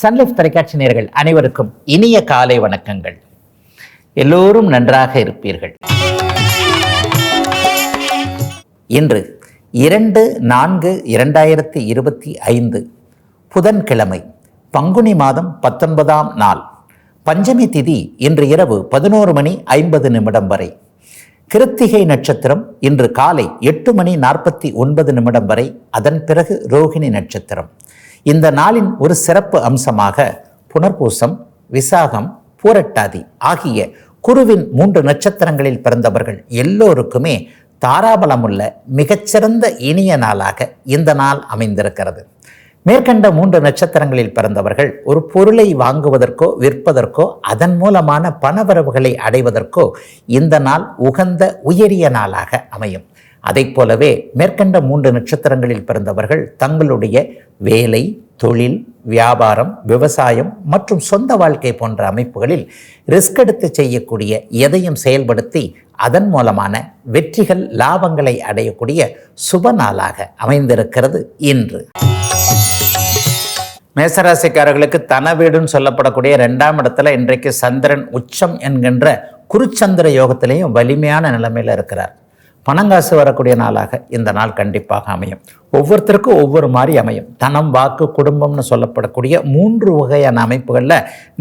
Sun Life தொலைக்காட்சி நேர்கள் அனைவருக்கும் இனிய காலை வணக்கங்கள். எல்லோரும் நன்றாக இருப்பீர்கள். இன்று இரண்டு நான்கு இரண்டாயிரத்தி இருபத்தி ஐந்து புதன்கிழமை பங்குனி மாதம் பத்தொன்பதாம் நாள். பஞ்சமி திதி இன்று இரவு பதினோரு மணி ஐம்பது நிமிடம் வரை. கிருத்திகை நட்சத்திரம் இன்று காலை எட்டு மணி நாற்பத்தி ஒன்பது நிமிடம் வரை. அதன் பிறகு ரோகிணி நட்சத்திரம். இந்த நாளின் ஒரு சிறப்பு அம்சமாக புனர்பூசம் விசாகம் பூரட்டாதி ஆகிய குருவின் மூன்று நட்சத்திரங்களில் பிறந்தவர்கள் எல்லோருக்குமே தாராபலமுள்ள மிகச்சிறந்த இனிய நாளாக இந்த நாள் அமைந்திருக்கிறது. மேற்கண்ட மூன்று நட்சத்திரங்களில் பிறந்தவர்கள் ஒரு பொருளை வாங்குவதற்கோ விற்பதற்கோ அதன் மூலமான பணவரவுகளை அடைவதற்கோ இந்த நாள் உகந்த உயரிய நாளாக அமையும். அதைப் போலவே மேற்கண்ட மூன்று நட்சத்திரங்களில் பிறந்தவர்கள் தங்களுடைய வேலை தொழில் வியாபாரம் விவசாயம் மற்றும் சொந்த வாழ்க்கை போன்ற அமைப்புகளில் ரிஸ்க் எடுத்து செய்யக்கூடிய எதையும் செயல்படுத்தி அதன் மூலமான வெற்றிகள் லாபங்களை அடையக்கூடிய சுப நாளாக அமைந்திருக்கிறது இன்று. மேசராசிக்காரர்களுக்கு தன வீடுன்னு சொல்லப்படக்கூடிய ரெண்டாம் இடத்துல இன்றைக்கு சந்திரன் உச்சம் என்கின்ற குருச்சந்திர யோகத்திலையும் வலிமையான நிலைமையில் இருக்கிறார். பணங்காசு வரக்கூடிய நாளாக இந்த நாள் கண்டிப்பாக அமையும். ஒவ்வொருத்தருக்கும் ஒவ்வொரு மாதிரி அமையும். தனம் வாக்கு குடும்பம்னு சொல்லப்படக்கூடிய மூன்று வகையான அமைப்புகளில்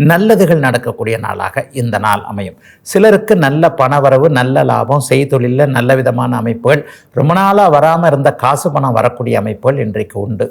நல்லதுகள் நடக்கக்கூடிய நாளாக இந்த நாள் அமையும். சிலருக்கு நல்ல பணவரவு நல்ல லாபம் செய்தொழிலில் நல்ல விதமான அமைப்புகள் ரொம்ப நாளாக வராமல் இருந்த காசு பணம் வரக்கூடிய அமைப்புகள் இன்றைக்கு உண்டு.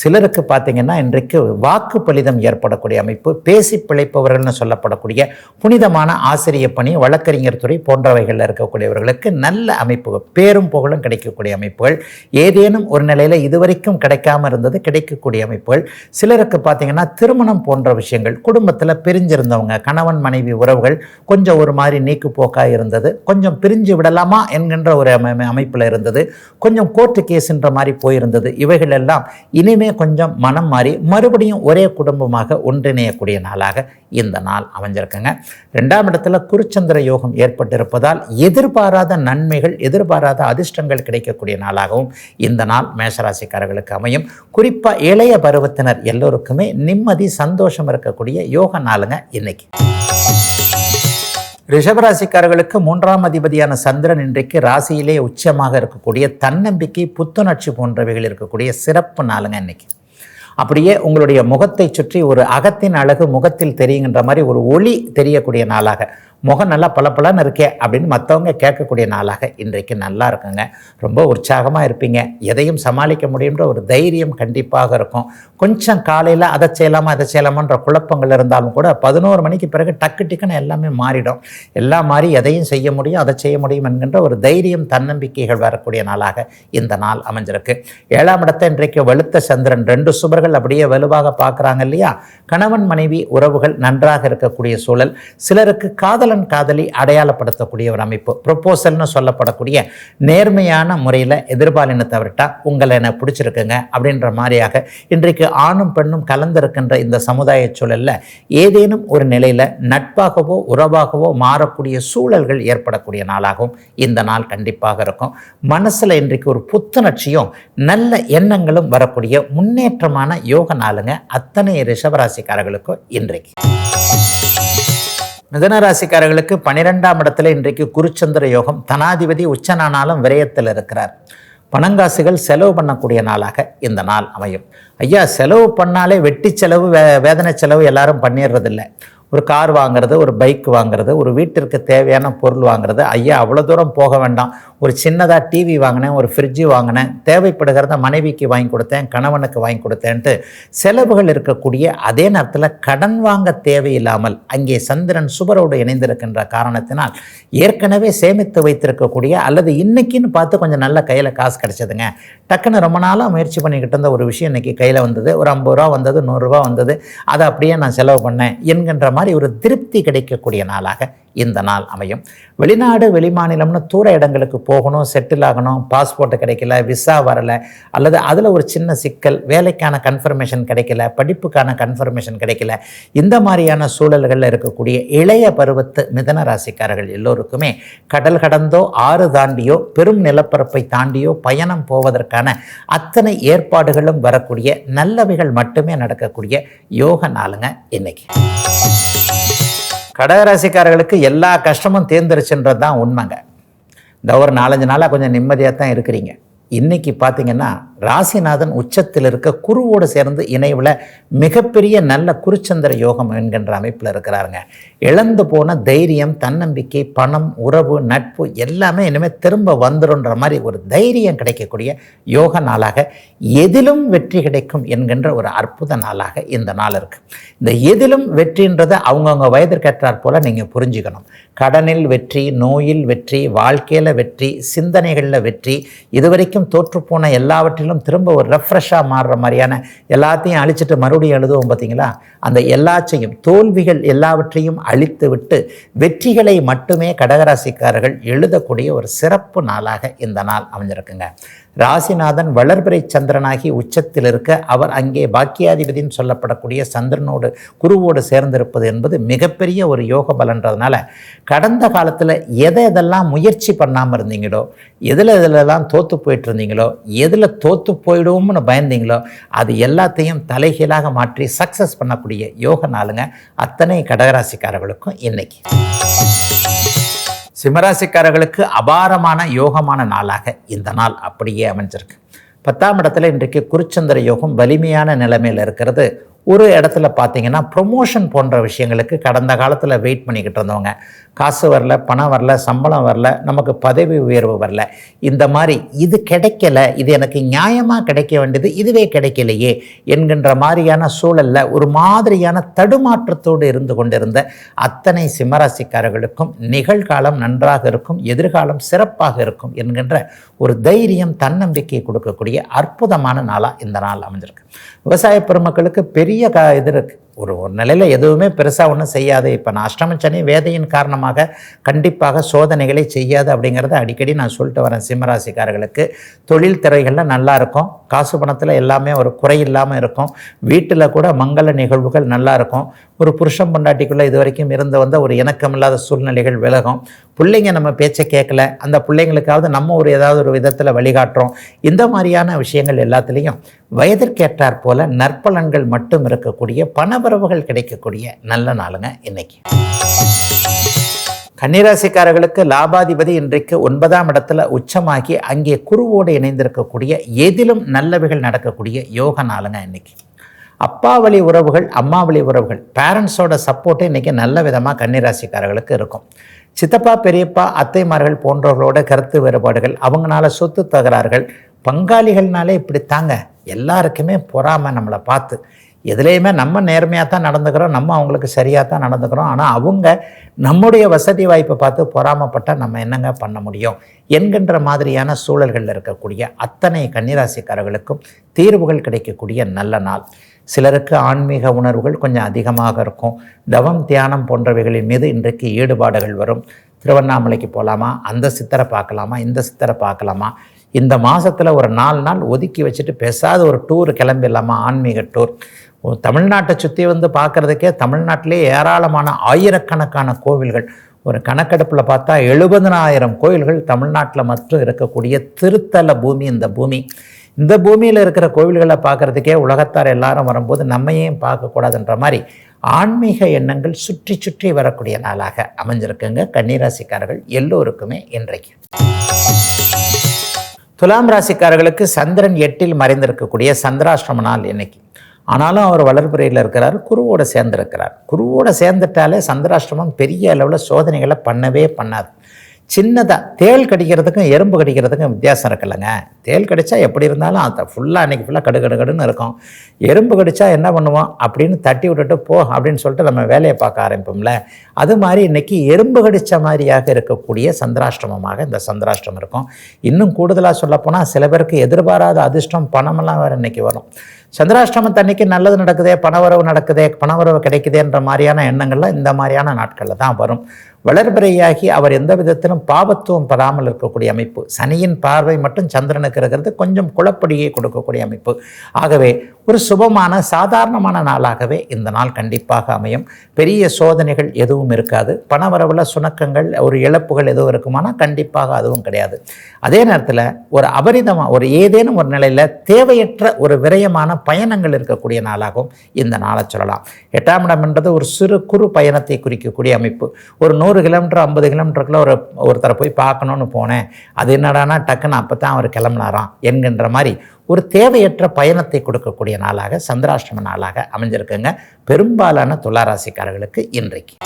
சிலருக்கு பார்த்தீங்கன்னா இன்றைக்கு வாக்கு பலிதம் ஏற்படக்கூடிய அமைப்பு பேசி பிழைப்பவர்கள்னு சொல்லப்படக்கூடிய புனிதமான ஆசிரிய பணி வழக்கறிஞர் துறை போன்றவைகளில் இருக்கக்கூடியவர்களுக்கு நல்ல அமைப்புகள் பேரும் புகழும் கிடைக்கக்கூடிய அமைப்புகள். ஏதேனும் ஒரு நிலையில் இதுவரைக்கும் கிடைக்காம இருந்தது கிடைக்கக்கூடிய அமைப்புகள். சிலருக்கு பார்த்தீங்கன்னா திருமணம் போன்ற விஷயங்கள் குடும்பத்தில் பிரிஞ்சிருந்தவங்க கணவன் மனைவி உறவுகள் கொஞ்சம் ஒரு மாதிரி நீக்கு போக்காக இருந்தது. கொஞ்சம் பிரிஞ்சு விடலாமா என்கின்ற ஒரு அமை அமைப்பில் இருந்தது. கொஞ்சம் கோர்ட்டு கேஸ்ன்ற மாதிரி போயிருந்தது. இவைகள் எல்லாம் இனிமே கொஞ்சம் மனம் மாறி மறுபடியும் ஒரே குடும்பமாக ஒன்றிணையக்கூடிய நாளாக இந்த நாள் அமைஞ்சிருக்குங்க. ரெண்டாம் இடத்துல குருச்சந்திர யோகம் ஏற்பட்டிருப்பதால் எதிர்பாராத நன்மைகள் எதிர்பாராத அதிர்ஷ்டங்கள் கிடைக்கக்கூடிய நாளாகவும் இந்த நாள் மேஷராசிக்காரர்களுக்கு அமையும். குறிப்பாக இளைய பருவத்தினர் எல்லோருக்குமே நிம்மதி சந்தோஷம் இருக்கக்கூடிய யோக நாளுங்க இன்னைக்கு. ரிஷபராசிக்காரர்களுக்கு மூன்றாம் அதிபதியான சந்திரன் இன்றைக்கு ராசியிலே உச்சமாக இருக்கக்கூடிய தன்னம்பிக்கை புத்துணர்ச்சி போன்றவைகள் இருக்கக்கூடிய சிறப்பு நாளுங்க இன்னைக்கு. அப்படியே உங்களுடைய முகத்தை சுற்றி ஒரு அகத்தின் அழகு முகத்தில் தெரியுங்கின்ற மாதிரி ஒரு ஒளி தெரியக்கூடிய நாளாக. முகம் நல்லா பளபளன்னு இருக்கே அப்படின்னு மற்றவங்க கேட்கக்கூடிய நாளாக இன்றைக்கு நல்லா இருக்குங்க. ரொம்ப உற்சாகமாக இருப்பீங்க. எதையும் சமாளிக்க முடியுன்ற ஒரு தைரியம் கண்டிப்பாக இருக்கும். கொஞ்சம் காலையில் அதை செய்யலாமா அதை செய்யலாமான்ற குழப்பங்கள் இருந்தாலும் கூட பதினோரு மணிக்கு பிறகு டக்கு டிக்குன்னு எல்லாமே மாறிடும். எல்லாம் மாறி எதையும் செய்ய முடியும் அதை செய்ய முடியும் என்கின்ற ஒரு தைரியம் தன்னம்பிக்கைகள் வரக்கூடிய நாளாக இந்த நாள் அமைஞ்சிருக்கு. ஏழாம் இடத்தை இன்றைக்கு வெளுத்த சந்திரன் ரெண்டு சுபர்கள் அப்படியே வலுவாக பார்க்குறாங்க இல்லையா? கணவன் மனைவி உறவுகள் நன்றாக இருக்கக்கூடிய சூழல். சிலருக்கு காதல் காதலன் காதலி அடையாளப்படுத்தக்கூடிய ஒரு அமைப்பு ப்ரொப்போசல்னு சொல்லப்படக்கூடிய நேர்மையான முறையில் எதிர்பாலினத்தை விட்டா உங்களை என்ன பிடிச்சிருக்குங்க? அப்படின்ற மாதிரியாக இன்றைக்கு ஆணும் பெண்ணும் கலந்திருக்கின்ற இந்த சமுதாய சூழலில் ஏதேனும் ஒரு நிலையில் நட்பாகவோ உறவாகவோ மாறக்கூடிய சூழல்கள் ஏற்படக்கூடிய நாளாகவும் இந்த நாள் கண்டிப்பாக இருக்கும். மனசில் இன்றைக்கு ஒரு புத்துணர்ச்சியும் நல்ல எண்ணங்களும் வரக்கூடிய முன்னேற்றமான யோக நாளுங்க அத்தனை ரிஷபராசிக்காரர்களுக்கும் இன்றைக்கு. மிதனராசிக்காரர்களுக்கு பனிரெண்டாம் இடத்துல இன்றைக்கு குருச்சந்திர யோகம். தனாதிபதி உச்சனானாலும் விரயத்தில் இருக்கிறார். பணங்காசுகள் செலவு பண்ணக்கூடிய நாளாக இந்த நாள் அமையும். ஐயா செலவு பண்ணாலே வெட்டி செலவு வே வேதனை செலவு எல்லாரும் பண்ணிடுறதில்ல. ஒரு கார் வாங்குறது ஒரு பைக் வாங்குறது ஒரு வீட்டிற்கு தேவையான பொருள் வாங்குறது ஐயா அவ்வளோ தூரம் போக வேண்டாம். ஒரு சின்னதாக டிவி வாங்கினேன் ஒரு ஃப்ரிட்ஜு வாங்கினேன் தேவைப்படுகிறத மனைவிக்கு வாங்கி கொடுத்தேன் கணவனுக்கு வாங்கி கொடுத்தேன்ட்டு செலவுகள் இருக்கக்கூடிய அதே நேரத்தில் கடன் வாங்க தேவையில்லாமல் அங்கே சந்திரன் சுபரோடு இணைந்திருக்கின்ற காரணத்தினால் ஏற்கனவே சேமித்து வைத்திருக்கக்கூடிய அல்லது இன்னைக்குன்னு பார்த்து கொஞ்சம் நல்ல கையில் காசு கிடச்சதுங்க. டக்குன்னு ரொம்ப நாளாக முயற்சி பண்ணிக்கிட்டு இருந்த ஒரு விஷயம் இன்றைக்கி கையில் வந்தது. ஒரு ஐம்பது ரூபா வந்தது நூறுரூவா வந்தது. அதை அப்படியே நான் செலவு பண்ணேன் என்கின்ற மாதிரி ஒரு திருப்தி கிடைக்கக்கூடிய நாளாக இந்த நாள் அமையும். வெளிநாடு வெளிமாநிலம்னு தூர இடங்களுக்கு போகணும் செட்டில் ஆகணும் பாஸ்போர்ட்டு கிடைக்கல விசா வரலை அல்லது அதில் ஒரு சின்ன சிக்கல் வேலைக்கான கன்ஃபர்மேஷன் கிடைக்கல படிப்புக்கான கன்ஃபர்மேஷன் கிடைக்கல இந்த மாதிரியான சூழல்களில் இருக்கக்கூடிய இளைய பருவத்து மிதன ராசிக்காரர்கள் எல்லோருக்குமே கடல் கடந்தோ ஆறு தாண்டியோ பெரும் நிலப்பரப்பை தாண்டியோ பயணம் போவதற்கான அத்தனை ஏற்பாடுகளும் வரக்கூடிய நல்லவைகள் மட்டுமே நடக்கக்கூடிய யோக நாளுங்க இன்னைக்கு. கடகராசிக்காரர்களுக்கு எல்லா கஷ்டமும் தேர்ந்தெடுச்சுன்றது தான் உண்மைங்க. இந்த ஒரு நாலஞ்சு நாளாக கொஞ்சம் நிம்மதியாக தான் இருக்கிறீங்க. இன்னைக்கு பார்த்தீங்கன்னா ராசிநாதன் உச்சத்தில் இருக்க குருவோடு சேர்ந்து இணைவில் மிகப்பெரிய நல்ல குருச்சந்திர யோகம் என்கின்ற அமைப்பில் இருக்கிறாருங்க. இழந்து போன தைரியம் தன்னம்பிக்கை பணம் உறவு நட்பு எல்லாமே இனிமேல் திரும்ப வந்துடும்ன்ற மாதிரி ஒரு தைரியம் கிடைக்கக்கூடிய யோக நாளாக எதிலும் வெற்றி கிடைக்கும் என்கின்ற ஒரு அற்புத நாளாக இந்த நாள் இருக்குது இந்த எதிலும் வெற்றின்றதை அவங்கவுங்க வயதிற்கேற்றாற் போல் நீங்கள் புரிஞ்சுக்கணும். கடனில் வெற்றி நோயில் வெற்றி வாழ்க்கையில் வெற்றி சிந்தனைகளில் வெற்றி இதுவரைக்கும் தோற்றுப்போன எல்லாவற்றிலும் திரும்ப ஒரு ரெஃப்ரெஷ்ஷாக மாறுற மாதிரியான எல்லாத்தையும் அழிச்சிட்டு மறுபடியும் எழுதுவோம் பார்த்தீங்களா? அந்த எல்லாச்சையும் தோல்விகள் எல்லாவற்றையும் அழித்து விட்டு வெற்றிகளை மட்டுமே கடகராசிக்காரர்கள் எழுதக்கூடிய ஒரு சிறப்பு நாளாக இந்த நாள் அமைஞ்சிருக்குங்க. ராசிநாதன் வளர்பிறை சந்திரனாகி உச்சத்தில் இருக்க அவர் அங்கே பாக்கியாதிபதினு சொல்லப்படக்கூடிய சந்திரனோடு குருவோடு சேர்ந்திருப்பது என்பது மிகப்பெரிய ஒரு யோக பலன்றதுனால கடந்த காலத்தில் எதை எதெல்லாம் முயற்சி பண்ணாமல் இருந்தீங்களோ எதில் எதிலெல்லாம் தோற்று போயிட்டு இருந்தீங்களோ எதில் தோற்று போயிடுவோம்னு பயந்தீங்களோ அது எல்லாத்தையும் தலைகீழாக மாற்றி சக்ஸஸ் பண்ணக்கூடிய யோக நாளுங்க அத்தனை கடகராசிக்காரர்களுக்கும் இன்னைக்கு. சிம்மராசிக்காரர்களுக்கு அபாரமான யோகமான நாளாக இந்த நாள் அப்படியே அமைஞ்சிருக்கு. பத்தாம் இடத்துல இன்றைக்கு குருச்சந்திர யோகம் வலிமையான நிலைமையில் இருக்கிறது. ஒரு இடத்துல பார்த்தீங்கன்னா ப்ரொமோஷன் போன்ற விஷயங்களுக்கு கடந்த காலத்தில் வெயிட் பண்ணிக்கிட்டு இருந்தவங்க. காசு வரல பணம் வரல சம்பளம் வரல நமக்கு பதவி உயர்வு வரல. இந்த மாதிரி இது கிடைக்கல இது எனக்கு நியாயமாக கிடைக்க வேண்டியது இதுவே கிடைக்கலையே என்கின்ற மாதிரியான சூழலில் ஒரு மாதிரியான தடுமாற்றத்தோடு இருந்து கொண்டிருந்த அத்தனை சிம்மராசிக்காரர்களுக்கும் நிகழ்காலம் நன்றாக இருக்கும் எதிர்காலம் சிறப்பாக இருக்கும் என்கின்ற ஒரு தைரியம் தன்னம்பிக்கை கொடுக்கக்கூடிய அற்புதமான நாளாக இந்த நாள் அமைஞ்சிருக்கு. விவசாய பெருமக்களுக்கு பெரிய க இது இருக்குது ஒரு ஒரு நிலையில் எதுவுமே பெருசாக ஒன்றும் செய்யாது இப்போ நான் அஷ்டமச்சனி வேதையின் காரணமாக கண்டிப்பாக சோதனைகளை செய்யாது அப்படிங்கிறத அடிக்கடி நான் சொல்லிட்டு வரேன் சிம்மராசிக்காரர்களுக்கு. தொழில் துறைகளில் நல்லா இருக்கும். காசு பணத்தில் எல்லாமே ஒரு குறை இல்லாமல் இருக்கும். வீட்டில் கூட மங்கள நிகழ்வுகள் நல்லா இருக்கும். ஒரு புருஷன் பொண்டாட்டிக்குள்ளே இது வரைக்கும் இருந்து வந்த ஒரு இணக்கமில்லாத சூழ்நிலைகள் விலகும். பிள்ளைங்க நம்ம பேச்சை கேட்கல. அந்த பிள்ளைங்களுக்காவது நம்ம ஒரு ஏதாவது ஒரு விதத்தில் வழிகாட்டுறோம். இந்த மாதிரியான விஷயங்கள் எல்லாத்துலேயும் வயதிற்கேற்றாற் போல நற்பலன்கள் மட்டும் இருக்கக்கூடிய பணவரவுகள் கிடைக்கக்கூடிய நல்ல நாளுங்க இன்னைக்கு. கன்னிராசிக்காரர்களுக்கு லாபாதிபதி இன்றைக்கு ஒன்பதாம் இடத்துல உச்சமாகி அங்கே குருவோடு இணைந்திருக்கக்கூடிய எதிலும் நல்லவைகள் நடக்கக்கூடிய யோக நாளுங்க இன்னைக்கு. அப்பா வழி உறவுகள் அம்மா வழி உறவுகள் பேரண்ட்ஸோட சப்போர்ட்டு இன்றைக்கி நல்ல விதமாக கன்னிராசிக்காரர்களுக்கு இருக்கும். சித்தப்பா பெரியப்பா அத்தைமார்கள் போன்றவர்களோட கருத்து வேறுபாடுகள் அவங்களால சொத்து தகராறுகள் பங்காளிகள்னாலே இப்படி தாங்க எல்லாருக்குமே பொறாமை நம்மளை பார்த்து. எதுலேயுமே நம்ம நேர்மையாக தான் நடந்துக்கிறோம் நம்ம அவங்களுக்கு சரியாக தான் நடந்துக்கிறோம். ஆனால் அவங்க நம்முடைய வசதி வாய்ப்பை பார்த்து பொறாமப்பட்டால் நம்ம என்னங்க பண்ண முடியும் என்கின்ற மாதிரியான சூழல்களில் இருக்கக்கூடிய அத்தனை கன்னிராசிக்காரர்களுக்கும் தீர்வுகள் கிடைக்கக்கூடிய நல்ல நாள். சிலருக்கு ஆன்மீக உணர்வுகள் கொஞ்சம் அதிகமாக இருக்கும். தவம் தியானம் போன்றவைகளின் மீது இன்றைக்கு ஈடுபாடுகள் வரும். திருவண்ணாமலைக்கு போகலாமா அந்த சித்தரை பார்க்கலாமா? இந்த சித்தரை பார்க்கலாமா? இந்த மாதத்தில் ஒரு நாலு நாள் ஒதுக்கி வச்சுட்டு பேசாத ஒரு டூர் கிளம்பிடலாமா? ஆன்மீக டூர் தமிழ்நாட்டை சுற்றி வந்து பார்க்குறதுக்கே தமிழ்நாட்டிலே ஏராளமான ஆயிரக்கணக்கான கோவில்கள். ஒரு கணக்கெடுப்பில் பார்த்தா எழுபதனாயிரம் கோயில்கள் தமிழ்நாட்டில் மட்டும் இருக்கக்கூடிய திருத்தல பூமி இந்த பூமி. இந்த பூமியில் இருக்கிற கோவில்களை பார்க்குறதுக்கே உலகத்தார் எல்லாரும் வரும்போது நம்மையும் பார்க்கக்கூடாதுன்ற மாதிரி ஆன்மீக எண்ணங்கள் சுற்றி சுற்றி வரக்கூடிய நாளாக அமைஞ்சிருக்குங்க. கன்னிராசிக்காரர்கள் எல்லோருக்குமே இன்றைக்கு. துலாம் ராசிக்காரர்களுக்கு சந்திரன் எட்டில் மறைந்திருக்கக்கூடிய சந்திராஷ்டிரம நாள் இன்னைக்கு. ஆனாலும் அவர் வளர்ப்புறையில் இருக்கிறார் குருவோட சேர்ந்திருக்கிறார். குருவோடு சேர்ந்துட்டாலே சந்திராஷ்டிரமம் பெரிய அளவில் சோதனைகளை பண்ணவே பண்ணாது. சின்னதாக தேள் கடிக்கிறதுக்கும் எறும்பு கடிக்கிறதுக்கும் வித்தியாசம் இருக்குல்லங்க. தேள் கடித்தா எப்படி இருந்தாலும் அதை ஃபுல்லாக அன்றைக்கி ஃபுல்லாக கடு கடு கடுன்னு இருக்கும். எறும்பு கடித்தா என்ன பண்ணுவோம்? அப்படின்னு தட்டி விட்டுட்டு போ அப்படின்னு சொல்லிட்டு நம்ம வேலையை பார்க்க ஆரம்பிப்போம்ல. அது மாதிரி இன்றைக்கி எறும்பு கடித்த மாதிரியாக இருக்கக்கூடிய சந்திராஷ்டிரமமாக இந்த சந்திராஷ்டிரம் இருக்கும். இன்னும் கூடுதலாக சொல்லப்போனால் சில பேருக்கு எதிர்பாராத அதிர்ஷ்டம் பணமெல்லாம் வேறு இன்றைக்கி வரும். சந்திராஷ்டமத்து அன்னைக்கு நல்லது நடக்குதே பணவரவு நடக்குதே பணவரவு கிடைக்குதேன்ற மாதிரியான எண்ணங்கள்லாம் இந்த மாதிரியான நாட்களில் தான் வரும். வளர்பிறையாகி அவர் எந்த விதத்திலும் பாவத்துவம் படாமல் இருக்கக்கூடிய அமைப்பு. சனியின் பார்வை மட்டும் சந்திரனுக்கு இருக்கிறது. கொஞ்சம் குழப்படியை கொடுக்கக்கூடிய அமைப்பு. ஆகவே ஒரு சுபமான சாதாரணமான நாளாகவே இந்த நாள் கண்டிப்பாக அமையும். பெரிய சோதனைகள் எதுவும் இருக்காது. பணவரவில் சுணக்கங்கள் ஒரு இழப்புகள் எதுவும் இருக்குமானால் கண்டிப்பாக அதுவும் கிடையாது. அதே நேரத்தில் ஒரு அபரிதமாக ஒரு ஏதேனும் ஒரு நிலையில் தேவையற்ற ஒரு விரயமான பயணங்கள் இருக்கக்கூடிய நாளாகவும் இந்த நாளை சொல்லலாம். எட்டாம் இடம் என்றது ஒரு சிறு குறு பயணத்தை குறிக்கக்கூடிய அமைப்பு. ஒரு நூறு கிலோமீட்டர் ஐம்பது கிலோமீட்டருக்குள்ள ஒரு ஒருத்தரை போய் பார்க்கணுன்னு போனேன். அது என்னடானா டக்குன்னு அப்போ தான் அவர் கிளம்புனாராம் என்கின்ற மாதிரி ஒரு தேவையற்ற பயணத்தை கொடுக்கக்கூடிய நாளாக சந்திராஷ்டம நாளாக அமைஞ்சிருக்குங்க. பெரும்பாலான துளாராசிக்காரர்களுக்கு இன்றைக்கு.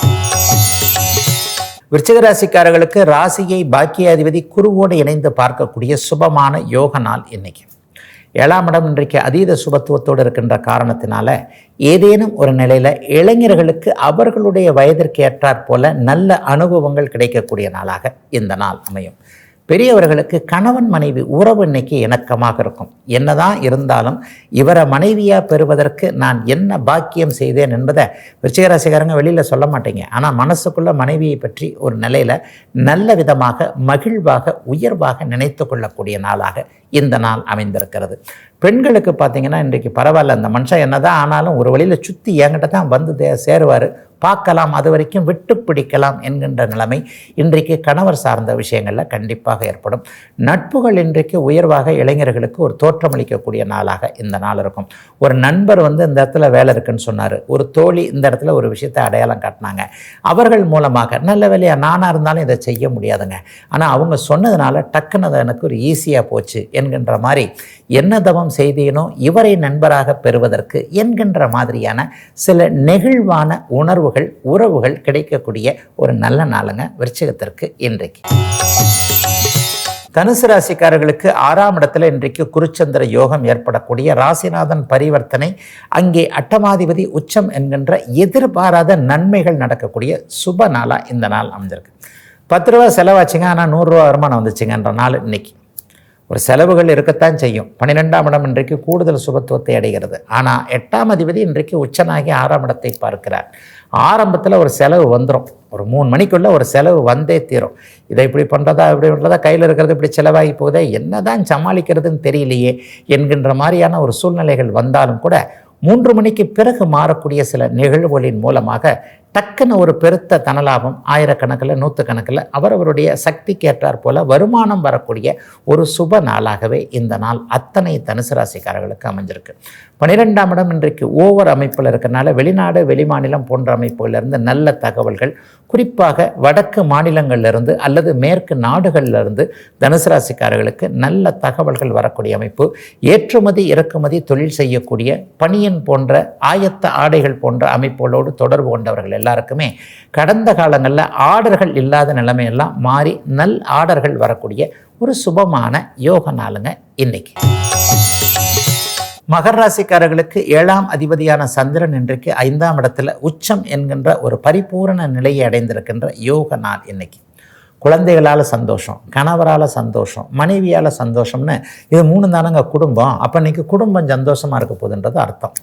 விருச்சிகராசிக்காரர்களுக்கு ராசியை பாக்கியாதிபதி குருவோடு இணைந்து பார்க்கக்கூடிய சுபமான யோக நாள் இன்னைக்கு. ஏழாம் இடம் இன்றைக்கு அதீத சுபத்துவத்தோடு இருக்கின்ற காரணத்தினால ஏதேனும் ஒரு நிலையில் இளைஞர்களுக்கு அவர்களுடைய வயதிற்கு ஏற்றாற் போல நல்ல அனுபவங்கள் கிடைக்கக்கூடிய நாளாக இந்த நாள் அமையும். பெரியவர்களுக்கு கணவன் மனைவி உறவு இன்னைக்கு இணக்கமாக இருக்கும். என்னதான் இருந்தாலும் இவரை மனைவியாக பெறுவதற்கு நான் என்ன பாக்கியம் செய்தேன் என்பதை விருச்சிகராசிகாரங்க வெளியில் சொல்ல மாட்டீங்க. ஆனால் மனசுக்குள்ள மனைவியை பற்றி ஒரு நிலையில் நல்ல விதமாக மகிழ்வாக உயர்வாக நினைத்து கொள்ளக்கூடிய நாளாக இந்த நாள் அமைந்திருக்கிறது. பெண்களுக்கு பார்த்தீங்கன்னா இன்றைக்கு பரவாயில்ல. அந்த மனுஷன் என்னதான் ஆனாலும் ஒரு வழியில் சுற்றி என்கிட்ட தான் வந்து தே- சேருவார். பார்க்கலாம் அது வரைக்கும் விட்டு பிடிக்கலாம் என்கின்ற நிலைமை இன்றைக்கு கணவர் சார்ந்த விஷயங்களில் கண்டிப்பாக ஏற்படும். நட்புகள் இன்றைக்கு உயர்வாக இளைஞர்களுக்கு ஒரு தோற்றமளிக்கக்கூடிய நாளாக இந்த நாள் இருக்கும். ஒரு நண்பர் வந்து இந்த இடத்துல வேலை இருக்குன்னு சொன்னார். ஒரு தோழி இந்த இடத்துல ஒரு விஷயத்தை அடையாளம் காட்டினாங்க. அவர்கள் மூலமாக நல்ல வேலையாக நானாக இருந்தாலும் இதை செய்ய முடியாதுங்க. ஆனால் அவங்க சொன்னதுனால டக்குன்னு அது எனக்கு ஒரு ஈஸியாக போச்சு என்கின்ற மாதிரி என்ன தவம் செய்தேனோ இவரை நண்பராக பெறுவதற்கு என்கின்ற மாதிரியான சில நெகிழ்வான உணர்வுகள் உறவுகள் கிடைக்கக்கூடிய ஒரு நல்ல நாளுங்க விருச்சிகத்திற்கு இன்றைக்கு. தனுசு ராசிக்காரர்களுக்கு ஆறாம் இடத்துல இன்றைக்கு குருச்சந்திர யோகம் ஏற்படக்கூடிய ராசிநாதன் பரிவர்த்தனை அங்கே அட்டமாதிபதி உச்சம் என்கின்ற எதிர்பாராத நன்மைகள் நடக்கக்கூடிய சுப நாளாக இந்த நாள் அமைஞ்சிருக்கு. பத்து ரூபா செலவாச்சுங்க ஆனால் நூறுரூவா வருமானம் வந்துச்சுங்கன்ற நாள் இன்னைக்கு. ஒரு செலவுகள் இருக்கத்தான் செய்யும். பன்னிரெண்டாம் இடம் இன்றைக்கு கூடுதல் சுபத்துவத்தை அடைகிறது. ஆனால் எட்டாம் அதிபதி இன்றைக்கு உச்சனாகி ஆறாம் இடத்தை பார்க்கிறார். ஆரம்பத்தில் ஒரு செலவு வந்துடும் ஒரு மூணு மணிக்குள்ளே ஒரு செலவு வந்தே தீரும். இதை இப்படி பண்ணுறதா இப்படி பண்ணுறதா கையில் இருக்கிறது இப்படி செலவாகி போகுதே என்னதான் சமாளிக்கிறதுன்னு தெரியலையே என்கின்ற மாதிரியான ஒரு சூழ்நிலைகள் வந்தாலும் கூட மூன்று மணிக்கு பிறகு மாறக்கூடிய சில நிகழ்வுகளின் மூலமாக டக்குன்னு ஒரு பெருத்த தனலாபம் ஆயிரக்கணக்கில் நூற்றுக்கணக்கில் அவரவருடைய சக்திக்கு ஏற்றாற் போல வருமானம் வரக்கூடிய ஒரு சுப நாளாகவே இந்த நாள் அத்தனை தனுசு ராசிக்காரர்களுக்கு அமைஞ்சிருக்கு. பன்னிரெண்டாம் இடம் இன்றைக்கு ஓவர் அமைப்பில் இருக்கிறனால வெளிநாடு வெளிமாநிலம் போன்ற அமைப்புகளிலிருந்து நல்ல தகவல்கள் குறிப்பாக வடக்கு மாநிலங்களிலிருந்து அல்லது மேற்கு நாடுகளிலிருந்து தனுசு ராசிக்காரர்களுக்கு நல்ல தகவல்கள் வரக்கூடிய அமைப்பு. ஏற்றுமதி இறக்குமதி தொழில் செய்யக்கூடிய பணியன் போன்ற ஆயத்த ஆடைகள் போன்ற அமைப்புகளோடு தொடர்பு கொண்டவர்கள் எல்லாருக்குமே. கடந்த காலங்களில் ஆர்டர்கள் இல்லாத நிலைமையெல்லாம் மாறி நல் ஆர்டர்கள் வரக்கூடிய ஒரு சுபமான யோக நாளுங்க இன்னைக்கு. மகர ராசிக்காரர்களுக்கு ஏழாம் அதிபதியான சந்திரன் இன்றைக்கு ஐந்தாம் இடத்துல உச்சம் என்கின்ற ஒரு பரிபூரண நிலையை அடைந்திருக்கின்ற யோக நாள் இன்னைக்கு. குழந்தைகளால் சந்தோஷம் கணவரால் சந்தோஷம் மனைவியால் சந்தோஷம்னு இது மூணு தானங்க குடும்பம். அப்போ இன்னைக்கு குடும்பம் சந்தோஷமாக இருக்க போகுதுன்றது அர்த்தம்.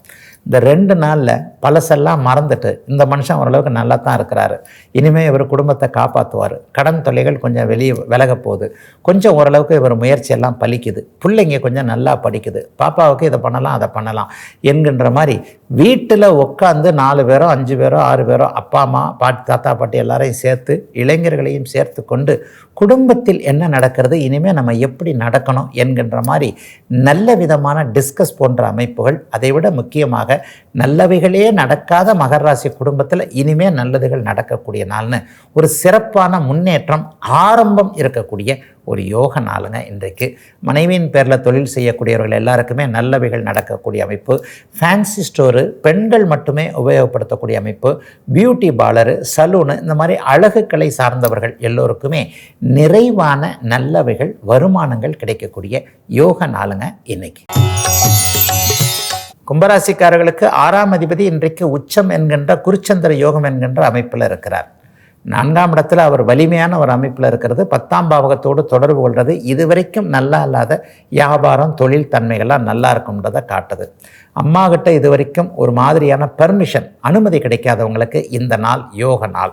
இந்த ரெண்டு நாளில் பழசெல்லாம் மறந்துட்டு இந்த மனுஷன் ஓரளவுக்கு நல்லா தான் இருக்கிறாரு. இனிமேல் இவர் குடும்பத்தை காப்பாற்றுவார் கடன் தொல்லைகள் கொஞ்சம் வெளியே விலக போகுது. கொஞ்சம் ஓரளவுக்கு இவர் முயற்சியெல்லாம் பலிக்குது. பிள்ளைங்க கொஞ்சம் நல்லா படிக்குது. பாப்பாவுக்கு இதை பண்ணலாம் அதை பண்ணலாம் என்கின்ற மாதிரி வீட்டில் உட்காந்து நாலு பேரோ அஞ்சு பேரோ ஆறு பேரோ அப்பா அம்மா பாட்டி தாத்தா பாட்டி எல்லாரையும் சேர்த்து இளைஞர்களையும் சேர்த்து கொண்டு குடும்பத்தில் என்ன நடக்கிறது? இனிமேல் நம்ம எப்படி நடக்கணும்? என்கின்ற மாதிரி நல்ல விதமான டிஸ்கஸ் போன்ற அமைப்புகள் அதைவிட முக்கியமாக நல்லவைகளே நடக்காத மகராசி குடும்பத்தில் இனிமேல் நல்லதுகள் நடக்கக்கூடிய நாள்னு ஒரு சிறப்பான முன்னேற்றம் ஆரம்பம் இருக்கக்கூடிய ஒரு யோக நாளுங்க இன்றைக்கு. மனைவியின் பேரில் தொழில் செய்யக்கூடியவர்கள் எல்லாருக்குமே நல்லவைகள் நடக்கக்கூடிய அமைப்பு. ஃபேன்சி ஸ்டோரு பெண்கள் மட்டுமே உபயோகப்படுத்தக்கூடிய அமைப்பு. பியூட்டி பார்லரு சலூனு இந்த மாதிரி அழகுக்கலை சார்ந்தவர்கள் எல்லோருக்குமே நிறைவான நல்லவைகள் வருமானங்கள் கிடைக்கக்கூடிய யோக நாளுங்க இன்னைக்கு. கும்பராசிக்காரர்களுக்கு ஆறாம் அதிபதி இன்றைக்கு உச்சம் என்கின்ற குருச்சந்திர யோகம் என்கின்ற அமைப்பில் இருக்கிறார். நான்காம் இடத்துல அவர் வலிமையான ஒரு அமைப்பில் இருக்கிறது. பத்தாம் பாவகத்தோடு தொடர்பு கொள்வது இதுவரைக்கும் நல்லா இல்லாத வியாபாரம் தொழில் தன்மைகள்லாம் நல்லா இருக்கும்ன்றதை காட்டுது. அம்மா கிட்ட இது வரைக்கும் ஒரு மாதிரியான பெர்மிஷன் அனுமதி கிடைக்காதவங்களுக்கு இந்த நாள் யோக நாள்.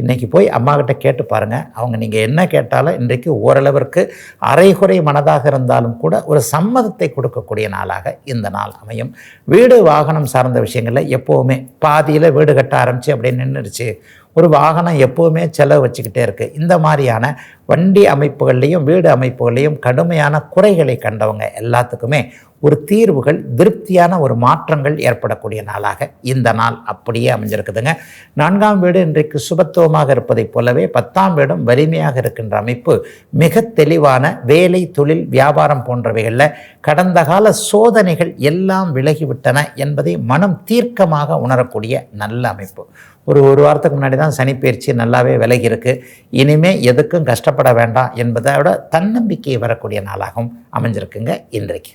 இன்றைக்கி போய் அம்மா கிட்ட கேட்டு பாருங்கள் அவங்க நீங்கள் என்ன கேட்டாலும் இன்றைக்கு ஓரளவிற்கு அரைகுறை மனதாக இருந்தாலும் கூட ஒரு சம்மதத்தை கொடுக்கக்கூடிய நாளாக இந்த நாள் அமையும். வீடு வாகனம் சார்ந்த விஷயங்களில் எப்போவுமே பாதியில் வீடு கட்ட ஆரம்பித்து அப்படியே நின்றுடுச்சு. ஒரு வாகனம் எப்போவுமே செலவு வச்சுக்கிட்டே இருக்குது இந்த மாதிரியான வண்டி அமைப்புகள்லேயும் வீடு அமைப்புகள்லேயும் கடுமையான குறைகளை கண்டவங்க எல்லாத்துக்குமே ஒரு தீர்வுகள் திருப்தியான ஒரு மாற்றங்கள் ஏற்படக்கூடிய நாளாக இந்த நாள் அப்படியே அமைஞ்சிருக்குதுங்க. நான்காம் வீடு இன்றைக்கு சுபத்துவமாக இருப்பதைப் போலவே பத்தாம் வீடும் வலிமையாக இருக்கின்ற அமைப்பு மிக தெளிவான வேலை தொழில் வியாபாரம் போன்றவைகளில் கடந்த கால சோதனைகள் எல்லாம் விலகிவிட்டன என்பதை மனம் தீர்க்கமாக உணரக்கூடிய நல்ல அமைப்பு. ஒரு ஒரு வாரத்துக்கு முன்னாடி தான் சனிப்பயிற்சி நல்லாவே விலகி இருக்கு. இனிமே எதுக்கும் கஷ்டப்பட வேண்டாம் என்பதை விட தன்னம்பிக்கை வரக்கூடிய நாளாகவும் அமைஞ்சிருக்குங்க இன்றைக்கு.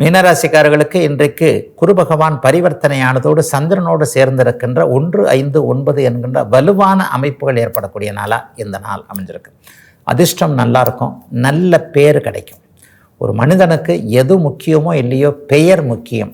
மீனராசிக்காரர்களுக்கு இன்றைக்கு குரு பகவான் பரிவர்த்தனையானதோடு சந்திரனோடு சேர்ந்திருக்கின்ற ஒன்று ஐந்து ஒன்பது என்கின்ற வலுவான அமைப்புகள் ஏற்படக்கூடிய நாளாக இந்த நாள் அமைஞ்சிருக்கு. அதிர்ஷ்டம் நல்லாயிருக்கும் நல்ல பேர் கிடைக்கும். ஒரு மனிதனுக்கு எது முக்கியமோ இல்லையோ பெயர் முக்கியம்.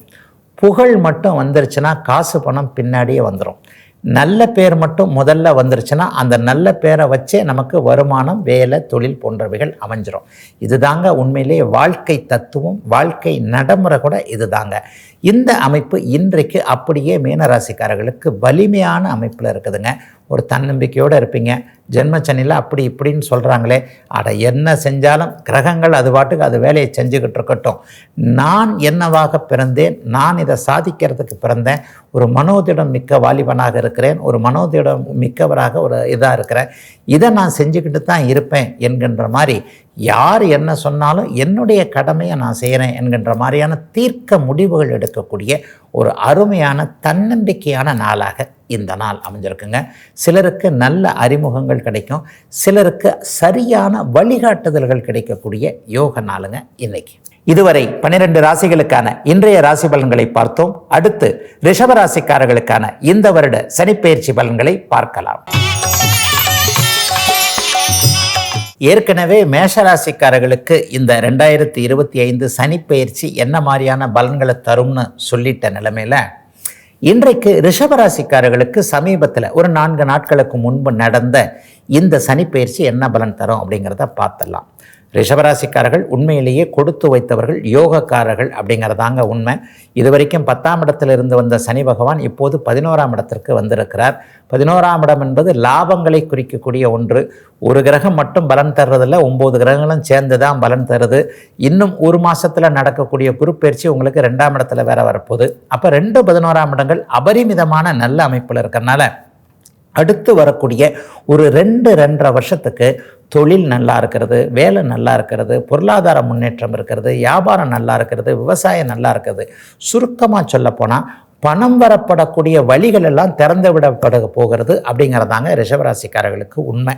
புகழ் மட்டும் வந்துருச்சுன்னா காசு பணம் பின்னாடியே வந்துடும் நல்ல பேர் மட்டும் முதல்ல வந்துருச்சுன்னா அந்த நல்ல பேரை வச்சே நமக்கு வருமானம் வேலை தொழில் போன்றவைகள் அமைஞ்சிரும். இதுதாங்க உண்மையிலேயே வாழ்க்கை தத்துவம் வாழ்க்கை நடைமுறை கூட இதுதாங்க. இந்த அமைப்பு இன்றைக்கு அப்படியே மீனராசிக்காரர்களுக்கு வலிமையான அமைப்பில் இருக்குதுங்க. ஒரு தன்னம்பிக்கையோடு இருப்பீங்க. ஜென்மச்சனியில் அப்படி இப்படின்னு சொல்கிறாங்களே அட என்ன செஞ்சாலும் கிரகங்கள் அது பாட்டுக்கு அது வேலையை செஞ்சுக்கிட்டு இருக்கட்டும். நான் என்னவாக பிறந்தேன்? நான் இதை சாதிக்கிறதுக்கு பிறந்தேன். ஒரு மனோதிடம் மிக்க வாலிபனாக இருக்கிறேன். ஒரு மனோதிடம் மிக்கவராக ஒரு இதாக இருக்கிறேன். இதை நான் செஞ்சுக்கிட்டு தான் இருப்பேன் என்கின்ற மாதிரி யார் என்ன சொன்னாலும் என்னுடைய கடமையை நான் செய்கிறேன் என்கின்ற மாதிரியான தீர்க்க முடிவுகள் எடுக்கக்கூடிய ஒரு அருமையான தன்னம்பிக்கையான நாளாக இந்த நாள் அமைஞ்சிருக்குங்க. சிலருக்கு நல்ல அறிமுகங்கள் கிடைக்கும். சிலருக்கு சரியான வழிகாட்டுதல்கள் கிடைக்கக்கூடிய யோக நாளுங்க இன்னைக்கு. இதுவரை பன்னிரண்டு ராசிகளுக்கான இன்றைய ராசி பலன்களை பார்த்தோம். அடுத்து ரிஷபராசிக்காரர்களுக்கான இந்த வருட சனிப்பெயர்ச்சி பலன்களை பார்க்கலாம். ஏற்கனவே மேஷராசிக்காரர்களுக்கு இந்த ரெண்டாயிரத்தி இருபத்தி ஐந்து சனிப்பெயர்ச்சி என்ன மாதிரியான பலன்களை தரும்னு சொல்லிட்ட நிலைமையில் இன்றைக்கு ரிஷபராசிக்காரர்களுக்கு சமீபத்தில் ஒரு நான்கு நாட்களுக்கு முன்பு நடந்த இந்த சனிப்பெயர்ச்சி என்ன பலன் தரும் அப்படிங்கிறத பார்த்துடலாம். ரிஷபராசிக்காரர்கள் உண்மையிலேயே கொடுத்து வைத்தவர்கள் யோகக்காரர்கள் அப்படிங்கிறதாங்க உண்மை. இது வரைக்கும் பத்தாம் இடத்தில் இருந்து வந்த சனி பகவான் இப்போது பதினோராம் இடத்திற்கு வந்திருக்கிறார். பதினோராம் இடம் என்பது லாபங்களை குறிக்கக்கூடிய ஒன்று. ஒரு கிரகம் மட்டும் பலன் தர்றதில்ல ஒம்பது கிரகங்களும் சேர்ந்து தான் பலன் தருது. இன்னும் ஒரு மாதத்தில் நடக்கக்கூடிய குருப்பெயர்ச்சி உங்களுக்கு ரெண்டாம் இடத்துல வேற வரப்போகுது. அப்போ ரெண்டு பதினோராம் இடங்கள் அபரிமிதமான நல்ல அமைப்பில் இருக்கிறனால அடுத்து வரக்கூடிய ஒரு ரெண்டு ரெண்டரை வருஷத்துக்கு தொழில் நல்லா இருக்கிறது வேலை நல்லா இருக்கிறது பொருளாதார முன்னேற்றம் இருக்கிறது வியாபாரம் நல்லா இருக்கிறது விவசாயம் நல்லா இருக்கிறது. சுருக்கமாக சொல்லப்போனால் பணம் வரப்படக்கூடிய வழிகள் எல்லாம் திறந்து விடப்பட போகிறது அப்படிங்கிறதாங்க ரிஷபராசிக்காரர்களுக்கு உண்மை.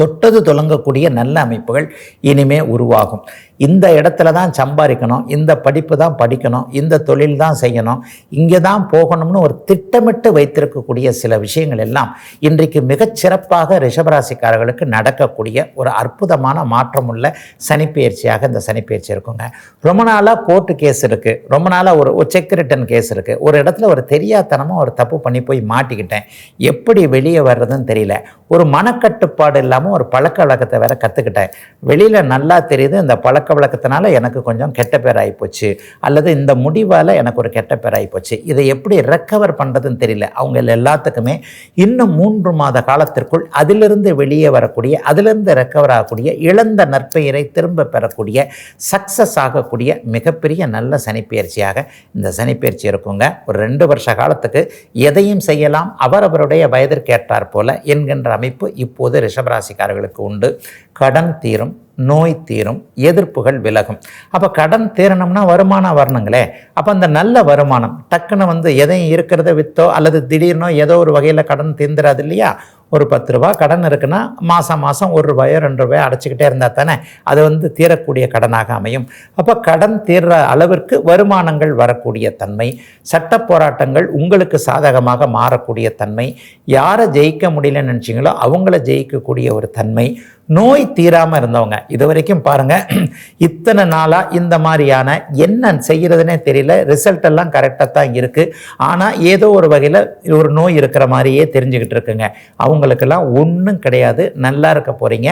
தொட்டது தொடங்கக்கூடிய நல்ல அமைப்புகள் இனிமே உருவாகும். இந்த இடத்துல தான் சம்பாதிக்கணும் இந்த படிப்பு தான் படிக்கணும் இந்த தொழில் தான் செய்யணும் இங்கே தான் போகணும்னு ஒரு திட்டமிட்டு வைத்திருக்கக்கூடிய சில விஷயங்கள் எல்லாம் இன்றைக்கு மிகச்சிறப்பாக ரிஷபராசிக்காரர்களுக்கு நடக்கக்கூடிய ஒரு அற்புதமான மாற்றமுள்ள சனிப்பெயர்ச்சியாக இந்த சனிப்பெயர்ச்சி இருக்குங்க. ரொம்ப நாளாக கோர்ட்டு கேஸ் இருக்குது ரொம்ப நாளாக ஒரு ஒரு செக் ரிட்டன் கேஸ் இருக்குது ஒரு இடத்துல ஒரு தெரியாதனமாக ஒரு தப்பு பண்ணி போய் மாட்டிக்கிட்டேன். எப்படி வெளியே வர்றதுன்னு தெரியல. ஒரு மனக்கட்டுப்பாடு இல்லாமல் ஒரு பழக்க வழக்கத்தை வேற கற்றுக்கிட்டேன் வெளியில் நல்லா தெரியுது இந்த பழக்க வழக்கத்தினால எனக்கு கொஞ்சம் கெட்ட பேர் ஆகிப்போச்சு அல்லது இந்த முடிவால் எனக்கு ஒரு கெட்ட பேர் ஆகிப்போச்சு இதை எப்படி ரெக்கவர் பண்ணுறதுன்னு தெரியல. அவங்க எல்லாத்துக்குமே இன்னும் மூன்று மாத காலத்திற்குள் அதிலிருந்து வெளியே வரக்கூடிய அதிலிருந்து ரெக்கவர் ஆகக்கூடிய இழந்த நற்பெயரை திரும்ப பெறக்கூடிய சக்ஸஸ் ஆகக்கூடிய மிகப்பெரிய நல்ல சனிப்பெயர்ச்சியாக இந்த சனிப்பெயர்ச்சி இருக்குங்க. ஒரு ரெண்டு வருஷ காலத்துக்கு எதையும் செய்யலாம். அவரவருடைய வயதிற்கு ஏற்றார் போல என்கின்ற அமைப்பு இப்போது ரிஷபராசிக்காரர்களுக்கு உண்டு. கடன் தீரும் நோய் தீரும் எதிர்ப்புகள் விலகும். அப்போ கடன் தீரணும்னா வருமானம் வரணுங்களே. அப்போ அந்த நல்ல வருமானம் டக்குன்னு வந்து எதையும் இருக்கிறத விற்றோ அல்லது திடீர்னோ ஏதோ ஒரு வகையில் கடன் தீர்ந்துடாது இல்லையா? ஒரு பத்து ரூபா கடன் இருக்குன்னா மாதம் மாதம் ஒரு ரூபாயோ ரெண்டு ரூபாயோ அடைச்சிக்கிட்டே இருந்தால் தானே? அது வந்து தீரக்கூடிய கடனாக அமையும். அப்போ கடன் தீர்ற அளவிற்கு வருமானங்கள் வரக்கூடிய தன்மை சட்ட போராட்டங்கள் உங்களுக்கு சாதகமாக மாறக்கூடிய தன்மை யாரை ஜெயிக்க முடியலன்னு நினச்சிங்களோ அவங்கள ஜெயிக்கக்கூடிய ஒரு தன்மை நோய் தீராமல் இருந்தவங்க. இது வரைக்கும் பாருங்கள் இத்தனை நாளாக இந்த மாதிரியான என்ன செய்கிறதுனே தெரியல ரிசல்ட் எல்லாம் கரெக்டாக தான் இருக்குது ஆனால் ஏதோ ஒரு வகையில் ஒரு நோய் இருக்கிற மாதிரியே தெரிஞ்சுக்கிட்டு இருக்குங்க. அவங்க அவங்களுக்கெல்லாம் ஒன்றும் கிடையாது. நல்லா இருக்க போகிறீங்க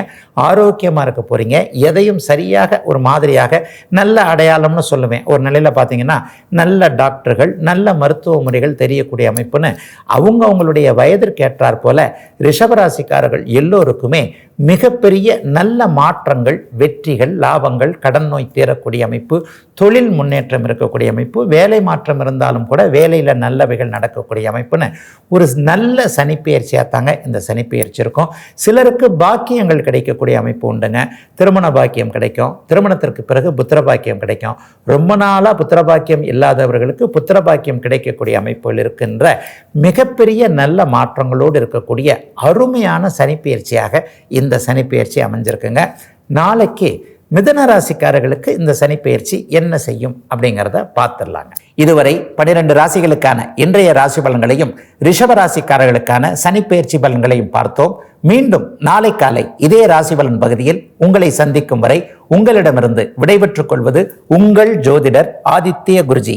ஆரோக்கியமாக இருக்க போகிறீங்க எதையும் சரியாக ஒரு மாதிரியாக நல்ல அடையாளம்னு சொல்லுவேன். ஒரு நிலையில் பார்த்தீங்கன்னா நல்ல டாக்டர்கள் நல்ல மருத்துவ முறைகள் தெரியக்கூடிய அமைப்புன்னு அவங்க அவங்களுடைய வயதிற்கு ஏற்றாற் போல ரிஷபராசிக்காரர்கள் எல்லோருக்குமே மிகப்பெரிய நல்ல மாற்றங்கள் வெற்றிகள் லாபங்கள் கடன் நோய் தீரக்கூடிய அமைப்பு தொழில் முன்னேற்றம் இருக்கக்கூடிய அமைப்பு வேலை மாற்றம் இருந்தாலும் கூட வேலையில் நல்லவைகள் நடக்கக்கூடிய அமைப்புன்னு ஒரு நல்ல சனிப்பெயர்ச்சியாக தாங்க இந்த சனிப்பெயர்ச்சி இருக்கும். சிலருக்கு பாக்கியங்கள் கிடைக்கக்கூடிய அமைப்பு உண்டுங்க. திருமண பாக்கியம் கிடைக்கும். திருமணத்திற்கு பிறகு புத்திர பாக்கியம் கிடைக்கும். ரொம்ப நாளாக புத்திர பாக்கியம் இல்லாதவர்களுக்கு புத்திர பாக்கியம் கிடைக்கக்கூடிய அமைப்புகள் இருக்கின்ற மிகப்பெரிய நல்ல மாற்றங்களோடு இருக்கக்கூடிய அருமையான சனிப்பெயர்ச்சியாக இந்த சனிப்பெயர்ச்சி அமைஞ்சிருக்குங்க. நாளைக்கு மிதன ராசிக்காரர்களுக்கு இந்த சனிப்பெயர்ச்சி என்ன செய்யும் அப்படிங்கிறத பார்த்துடலாங்க. இதுவரை பனிரெண்டு ராசிகளுக்கான இன்றைய ராசி பலன்களையும் ரிஷப ராசிக்காரர்களுக்கான சனிப்பெயர்ச்சி பலன்களையும் பார்த்தோம். மீண்டும் நாளை காலை இதே ராசி பலன் பகுதியில் உங்களை சந்திக்கும் வரை உங்களிடமிருந்து விடைபெற்றுக் கொள்வது உங்கள் ஜோதிடர் ஆதித்ய குருஜி.